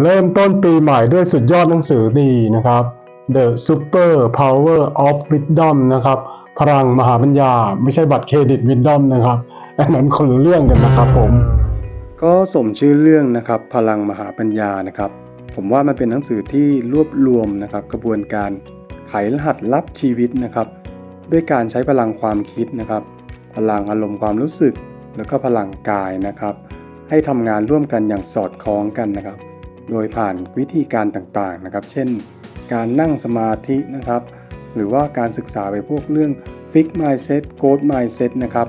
เริ่มต้นปีใหม่ด้วยสุดยอดหนังสือดีนะครับ The Super Power of Wisdom นะครับ พลังมหาปัญญา ไม่ใช่บัตรเครดิต Wisdom นะครับอันนั้นคนละเรื่องกันนะครับผม ก็สมชื่อเรื่องนะครับ พลังมหาปัญญานะครับ ผมว่ามันเป็นหนังสือที่รวบรวมนะครับ กระบวนการไขรหัสลับชีวิตนะครับ ด้วยการใช้พลังความคิดนะครับ พลังอารมณ์ความรู้สึก แล้วก็พลังกายนะครับ ให้ทำงานร่วมกันอย่างสอดคล้องกันนะครับ โดยผ่านวิธีการต่างๆนะครับ เช่น การนั่งสมาธินะครับ หรือว่าการศึกษาไปพวกเรื่อง Fix Mindset Growth Mindset นะครับ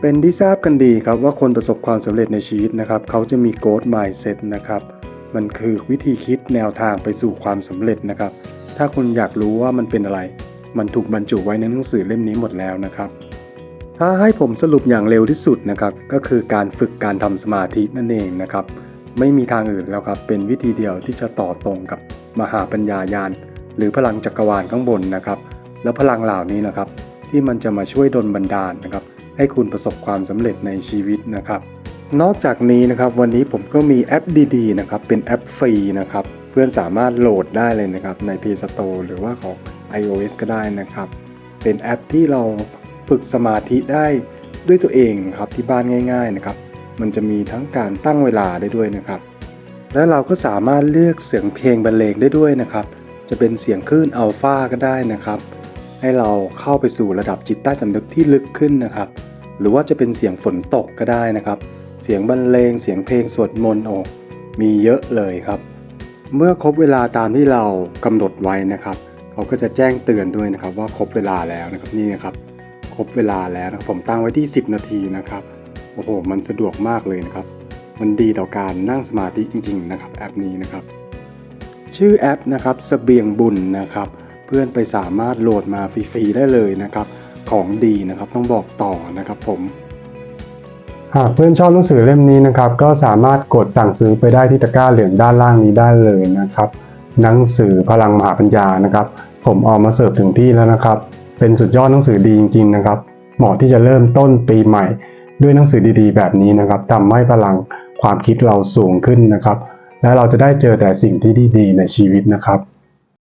เป็นที่ทราบกันดีครับว่าคนประสบความสำเร็จในชีวิตนะครับ เขาจะมี Growth Mindset นะครับ มันคือวิธีคิดแนวทางไปสู่ความสำเร็จนะครับ ถ้าคุณอยากรู้ว่ามันเป็นอะไร มันถูกบรรจุไว้ในหนังสือเล่มนี้หมดแล้วนะครับถ้าให้ผมสรุปอย่างเร็วที่สุดนะครับ ก็คือการฝึกการทำสมาธินั่นเองนะครับ ไม่มีทางอื่นแล้วครับ เป็นวิธีเดียวที่จะต่อตรงกับมหาปัญญายาน หรือพลังจักรวาลข้างบนนะครับ แล้วพลังเหล่านี้นะครับ ที่มันจะมาช่วยดลบันดาลนะครับ ให้คุณประสบความสำเร็จในชีวิตนะครับ นอกจากนี้นะครับวันนี้ผมก็มีแอปดีๆนะครับเป็นแอปฟรีนะครับเพื่อนสามารถโหลดได้เลยนะครับใน Play Store หรือว่าของ iOS ก็ได้นะครับ เป็นแอปที่เราฝึกสมาธิได้ด้วยตัวเองครับที่บ้านง่าย ๆนะครับ มันจะมีทั้งการตั้งเวลาได้ด้วยนะครับ และเราก็สามารถเลือกเสียงเพลงบรรเลงได้ด้วยนะครับ จะเป็นเสียงคลื่นอัลฟาก็ได้นะครับ ให้เราเข้าไปสู่ระดับจิตใต้สำนึกที่ลึกขึ้นนะครับ หรือว่าจะเป็นเสียงฝนตกก็ได้นะครับ เสียงบรรเลง เสียงเพลงสวดมนต์โอ้มีเยอะเลยครับ เมื่อครบเวลาตามที่เรากำหนดไว้นะครับเขาก็จะแจ้งเตือนด้วยนะครับ ว่าครบเวลาแล้วนะครับนี่นะครับครบเวลาแล้วนะครับผมตั้งไว้ที่ 10 นาทีนะครับ โอ้โห มันสะดวกมากเลยนะครับ มันดีต่อการนั่งสมาธิจริง ๆ นะครับ แอปนี้นะครับ ชื่อแอปนะครับสเสบียงบุญนะครับ เพื่อนไปสามารถโหลดมาฟรีๆได้เลยนะครับ ของดีนะครับต้องบอกต่อนะครับผม หากเพื่อนชอบหนังสือเล่มนี้นะครับ ก็สามารถกดสั่งซื้อไปได้ที่ตะกร้าเหลืองด้านล่างนี้ได้เลยนะครับ หนังสือพลังมหาปัญญานะครับ ผมเออกมาเสิร์ฟถึงที่แล้วนะครับ เป็นสุดยอดหนังสือดีจริง ๆ นะครับ เหมาะที่จะเริ่มต้นปีใหม่ ด้วยหนังสือดีๆ แบบนี้นะครับทำให้พลังความคิดเราสูงขึ้นนะครับ และเราจะได้เจอแต่สิ่งที่ดีๆในชีวิตนะครับ